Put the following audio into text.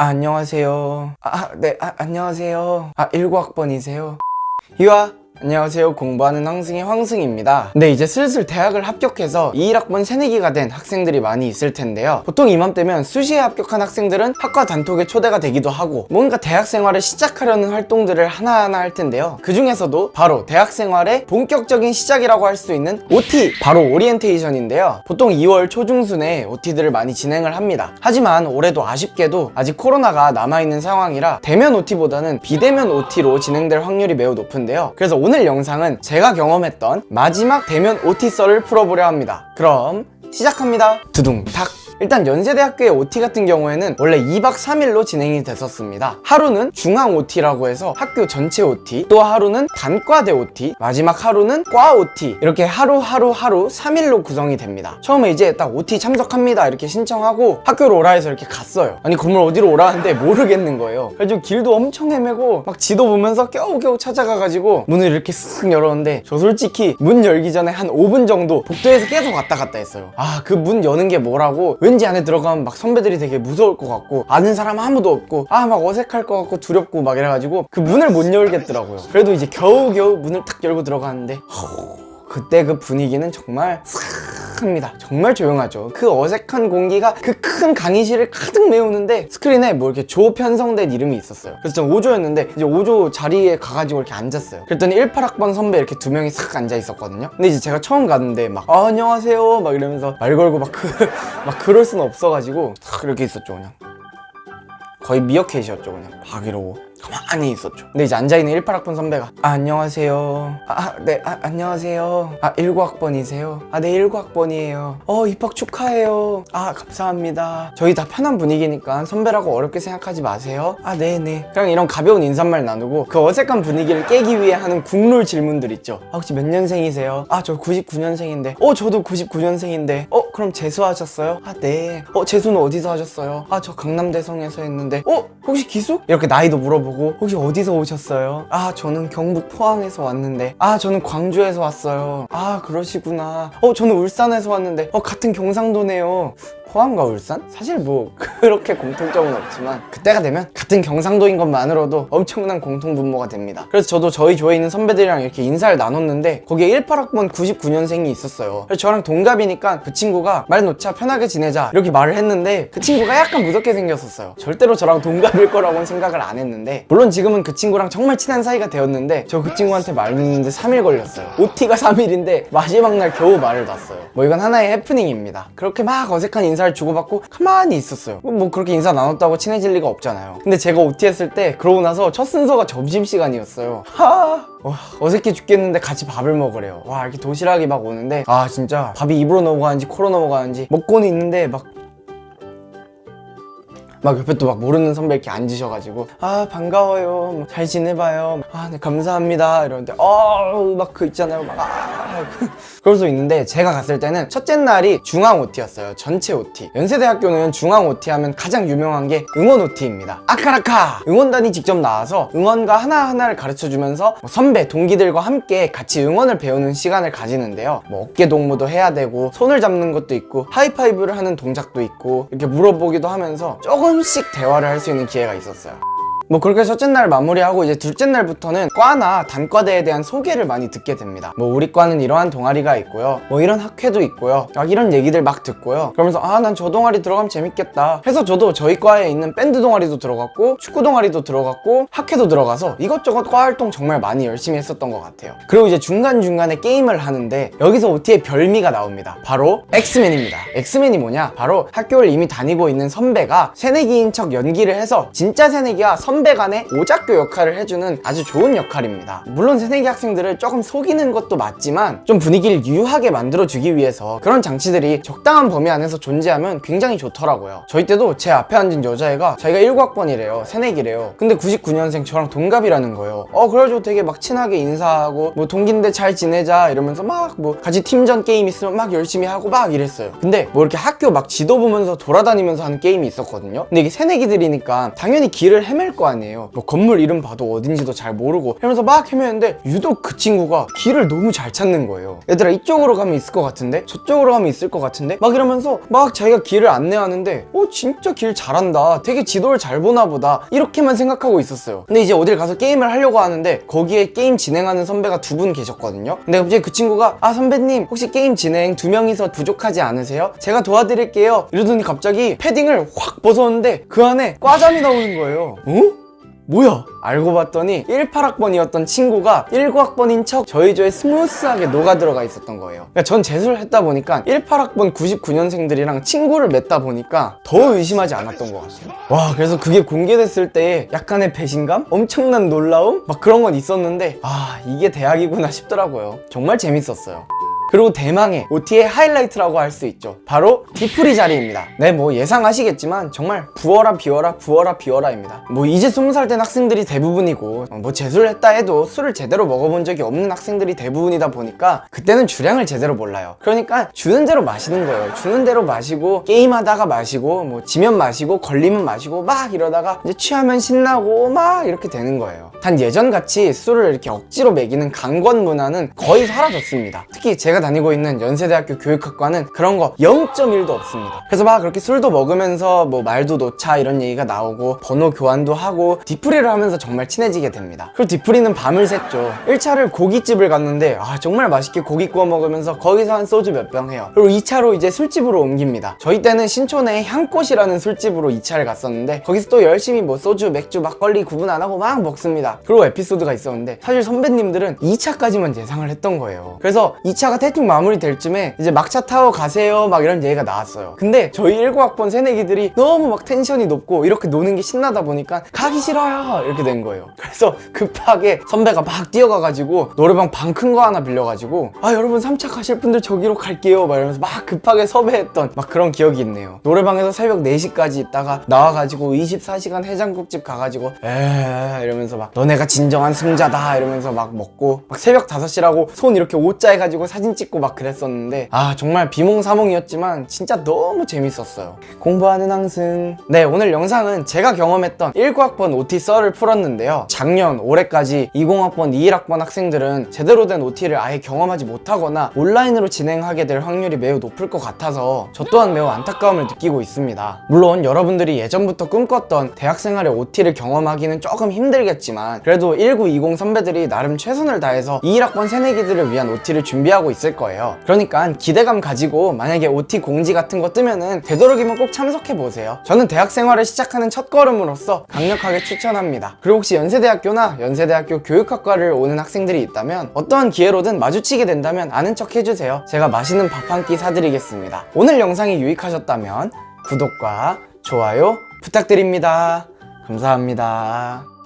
아, 안녕하세요. 아, 네, 아, 안녕하세요. 아, 19학번이세요? 유아, 안녕하세요. 공부하는 황승의 황승입니다. 네, 이제 슬슬 대학을 합격해서 21학번 새내기가 된 학생들이 많이 있을 텐데요. 보통 이맘때면 수시에 합격한 학생들은 학과 단톡에 초대가 되기도 하고 뭔가 대학 생활을 시작하려는 활동들을 하나하나 할 텐데요. 그 중에서도 바로 대학 생활의 본격적인 시작이라고 할 수 있는 OT, 바로 오리엔테이션인데요. 보통 2월 초중순에 OT들을 많이 진행을 합니다. 하지만 올해도 아쉽게도 아직 코로나가 남아있는 상황이라 대면 OT보다는 비대면 OT로 진행될 확률이 매우 높은데요. 그래서 오늘 영상은 제가 경험했던 마지막 대면 OT 썰을 풀어보려 합니다. 그럼 시작합니다. 두둥탁. 일단 연세대학교의 OT 같은 경우에는 원래 2박 3일로 진행이 됐었습니다. 하루는 중앙 OT라고 해서 학교 전체 OT, 또 하루는 단과대 OT, 마지막 하루는 과 OT 이렇게 하루 하루 하루 3일로 구성이 됩니다. 처음에 이제 딱 OT 참석합니다 이렇게 신청하고 학교로 오라 해서 이렇게 갔어요. 아니 건물 어디로 오라는데 모르겠는 거예요. 그래서 길도 엄청 헤매고 막 지도 보면서 겨우겨우 찾아가가지고 문을 이렇게 쓱 열었는데 저 솔직히 문 열기 전에 한 5분 정도 복도에서 계속 왔다 갔다 했어요. 아 그 문 여는 게 뭐라고 왠지 안에 들어가면 막 선배들이 되게 무서울 것 같고 아는 사람 아무도 없고 아 막 어색할 것 같고 두렵고 막 이래가지고 그 문을 못 열겠더라고요. 그래도 이제 겨우겨우 문을 딱 열고 들어갔는데 허, 그때 그 분위기는 정말 싹합니다. 정말 조용하죠. 그 어색한 공기가 그 큰 강의실을 가득 메우는데 스크린에 뭐 이렇게 조 편성된 이름이 있었어요. 그래서 전 5조였는데 이제 5조 자리에 가가지고 이렇게 앉았어요. 그랬더니 18학번 선배 이렇게 두 명이 싹 앉아 있었거든요. 근데 이제 제가 처음 갔는데 막 아, 안녕하세요 막 이러면서 말 걸고 막, 그, 막 그럴 수는 없어가지고 탁 이렇게 있었죠 그냥. 거의 미어캣이었죠 그냥 막 이러고 가만히 있었죠. 근데 이제 앉아있는 18학번 선배가 아 안녕하세요. 아네 아, 안녕하세요. 아 19학번이세요? 아네 19학번이에요. 어 입학 축하해요. 아 감사합니다. 저희 다 편한 분위기니까 선배라고 어렵게 생각하지 마세요. 아 네네. 그냥 이런 가벼운 인사말 나누고 그 어색한 분위기를 깨기 위해 하는 국룰 질문들 있죠. 아 혹시 몇 년생이세요? 아 저 99년생인데. 어 저도 99년생인데. 어 그럼 재수하셨어요? 아 네 어 재수는 어디서 하셨어요? 아 저 강남대성에서 했는데. 어 혹시 기숙? 이렇게 나이도 물어보고 혹시 어디서 오셨어요? 아 저는 경북 포항에서 왔는데. 아 저는 광주에서 왔어요 아 그러시구나 어 저는 울산에서 왔는데 어 같은 경상도네요 포항과 울산? 사실 뭐 그렇게 공통점은 없지만 그때가 되면 같은 경상도인 것만으로도 엄청난 공통분모가 됩니다. 그래서 저도 저희 조에 있는 선배들이랑 이렇게 인사를 나눴는데 거기에 18학번 99년생이 있었어요. 그래서 저랑 동갑이니까 그 친구가 말 놓자 편하게 지내자 이렇게 말을 했는데 그 친구가 약간 무섭게 생겼었어요. 절대로 저랑 동갑일 거라고는 생각을 안 했는데 물론 지금은 그 친구랑 정말 친한 사이가 되었는데 저 그 친구한테 말 놓는데 3일 걸렸어요. OT가 3일인데 마지막 날 겨우 말을 놨어요. 뭐 이건 하나의 해프닝입니다. 그렇게 막 어색한 인사를 주고받고 가만히 있었어요. 뭐 그렇게 인사 나눴다고 친해질 리가 없잖아요. 근데 제가 OT 했을 때 그러고 나서 첫 순서가 점심시간이었어요. 하 와, 어색해 죽겠는데 같이 밥을 먹으래요. 와 이렇게 도시락이 막 오는데 아 진짜 밥이 입으로 넘어가는지 코로 넘어가는지 먹고는 있는데 막 막 옆에 또 막 모르는 선배 이렇게 앉으셔가지고 아 반가워요. 뭐잘 지내봐요. 아 네 감사합니다. 이러는데 어막 그 있잖아요. 막 아, 그럴 수 있는데 제가 갔을 때는 첫째 날이 중앙 OT였어요. 전체 OT 연세대학교는 중앙 OT 하면 가장 유명한 게 응원 OT입니다. 아카라카! 응원단이 직접 나와서 응원가 하나하나를 가르쳐주면서 뭐 선배 동기들과 함께 같이 응원을 배우는 시간을 가지는데요. 뭐 어깨 동무도 해야 되고 손을 잡는 것도 있고 하이파이브를 하는 동작도 있고 이렇게 물어보기도 하면서 조금씩 대화를 할 수 있는 기회가 있었어요 뭐 그렇게 첫째 날 마무리하고 이제 둘째 날부터는 과나 단과대에 대한 소개를 많이 듣게 됩니다. 뭐 우리 과는 이러한 동아리가 있고요. 뭐 이런 학회도 있고요. 막 이런 얘기들 막 듣고요. 그러면서 아 난 저 동아리 들어가면 재밌겠다. 해서 저도 저희 과에 있는 밴드 동아리도 들어갔고 축구 동아리도 들어갔고 학회도 들어가서 이것저것 과 활동 정말 많이 열심히 했었던 것 같아요. 그리고 이제 중간중간에 게임을 하는데 여기서 OT의 별미가 나옵니다. 바로 엑스맨입니다. 엑스맨이 뭐냐? 바로 학교를 이미 다니고 있는 선배가 새내기인 척 연기를 해서 진짜 새내기와 선배 간의 오작교 역할을 해주는 아주 좋은 역할입니다. 물론 새내기 학생들을 조금 속이는 것도 맞지만 좀 분위기를 유하게 만들어주기 위해서 그런 장치들이 적당한 범위 안에서 존재하면 굉장히 좋더라고요. 저희 때도 제 앞에 앉은 여자애가 자기가 19학번이래요. 새내기래요. 근데 99년생 저랑 동갑이라는 거예요. 어 그래가지고 되게 막 친하게 인사하고 뭐 동기인데 잘 지내자 이러면서 막 뭐 같이 팀전 게임 있으면 막 열심히 하고 막 이랬어요. 근데 뭐 이렇게 학교 막 지도 보면서 돌아다니면서 하는 게임이 있었거든요. 근데 이게 새내기들이니까 당연히 길을 헤맬 거 아니에요. 뭐 건물 이름 봐도 어딘지도 잘 모르고 이러면서 막 헤매는데 유독 그 친구가 길을 너무 잘 찾는 거예요. 얘들아 이쪽으로 가면 있을 것 같은데? 저쪽으로 가면 있을 것 같은데? 막 이러면서 막 자기가 길을 안내하는데 어 진짜 길 잘한다. 되게 지도를 잘 보나 보다. 이렇게만 생각하고 있었어요. 근데 이제 어딜 가서 게임을 하려고 하는데 거기에 게임 진행하는 선배가 두 분 계셨거든요. 근데 갑자기 그 친구가 아 선배님 혹시 게임 진행 두 명이서 부족하지 않으세요? 제가 도와드릴게요. 이러더니 갑자기 패딩을 확 벗었는데 그 안에 과잠이 나오는 거예요. 어? 뭐야? 알고 봤더니 18학번이었던 친구가 19학번인 척 저희 조에 스무스하게 녹아 들어가 있었던 거예요. 그러니까 전 재수를 했다 보니까 18학번 99년생들이랑 친구를 맺다 보니까 더 의심하지 않았던 것 같아요. 와, 그래서 그게 공개됐을 때 약간의 배신감? 엄청난 놀라움? 막 그런 건 있었는데, 아, 이게 대학이구나 싶더라고요. 정말 재밌었어요. 그리고 대망의 OT의 하이라이트라고 할 수 있죠. 바로 디프리 자리입니다. 네, 뭐 예상하시겠지만 정말 부어라 비워라 부어라 비워라입니다. 뭐 이제 20살 된 학생들이 대부분이고 어, 뭐 재수를 했다 해도 술을 제대로 먹어본 적이 없는 학생들이 대부분이다 보니까 그때는 주량을 제대로 몰라요. 그러니까 주는 대로 마시는 거예요. 주는 대로 마시고 게임하다가 마시고 뭐 지면 마시고 걸리면 마시고 막 이러다가 이제 취하면 신나고 막 이렇게 되는 거예요. 단 예전같이 술을 이렇게 억지로 먹이는 강권 문화는 거의 사라졌습니다. 특히 제가 다니고 있는 연세대학교 교육학과는 그런 거 0.1도 없습니다. 그래서 막 그렇게 술도 먹으면서 뭐 말도 놓자 이런 얘기가 나오고 번호 교환도 하고 디프리를 하면서 정말 친해지게 됩니다. 그리고 디프리는 밤을 샜죠. 1차를 고깃집을 갔는데 아 정말 맛있게 고기 구워 먹으면서 거기서 한 소주 몇 병 해요. 그리고 2차로 이제 술집으로 옮깁니다. 저희 때는 신촌에 향꽃이라는 술집으로 2차를 갔었는데 거기서 또 열심히 뭐 소주, 맥주, 막걸리 구분 안 하고 막 먹습니다. 그리고 에피소드가 있었는데 사실 선배님들은 2차까지만 예상을 했던 거예요. 그래서 2차가 대충 마무리 될 쯤에 이제 막차 타고 가세요 막 이런 얘기가 나왔어요. 근데 저희 19학번 새내기들이 너무 막 텐션이 높고 이렇게 노는 게 신나다 보니까 가기 싫어요 이렇게 된 거예요. 그래서 급하게 선배가 막 뛰어가가지고 노래방 방 큰 거 하나 빌려가지고 아 여러분 3차 가실 분들 저기로 갈게요 막 이러면서 막 급하게 섭외했던 막 그런 기억이 있네요. 노래방에서 새벽 4시까지 있다가 나와가지고 24시간 해장국집 가가지고 에 이러면서 막 너네가 진정한 승자다 이러면서 막 먹고 막 새벽 5시라고 손 이렇게 오자 해가지고 사진 찍고 막 그랬었는데 아 정말 비몽사몽이었지만 진짜 너무 재밌었어요. 공부하는 항승 네 오늘 영상은 제가 경험했던 19학번 OT 썰을 풀었는데요. 작년 올해까지 20학번 21학번 학생들은 제대로 된 OT를 아예 경험하지 못하거나 온라인으로 진행하게 될 확률이 매우 높을 것 같아서 저 또한 매우 안타까움을 느끼고 있습니다. 물론 여러분들이 예전부터 꿈꿨던 대학생활의 OT를 경험하기는 조금 힘들겠지만 그래도 1920 선배들이 나름 최선을 다해서 21학번 새내기들을 위한 OT를 준비하고 있을 거예요. 그러니까 기대감 가지고 만약에 OT 공지 같은 거 뜨면은 되도록이면 꼭 참석해 보세요. 저는 대학 생활을 시작하는 첫 걸음으로서 강력하게 추천합니다. 그리고 혹시 연세대학교나 연세대학교 교육학과를 오는 학생들이 있다면 어떠한 기회로든 마주치게 된다면 아는 척 해주세요. 제가 맛있는 밥 한 끼 사드리겠습니다. 오늘 영상이 유익하셨다면 구독과 좋아요 부탁드립니다. 감사합니다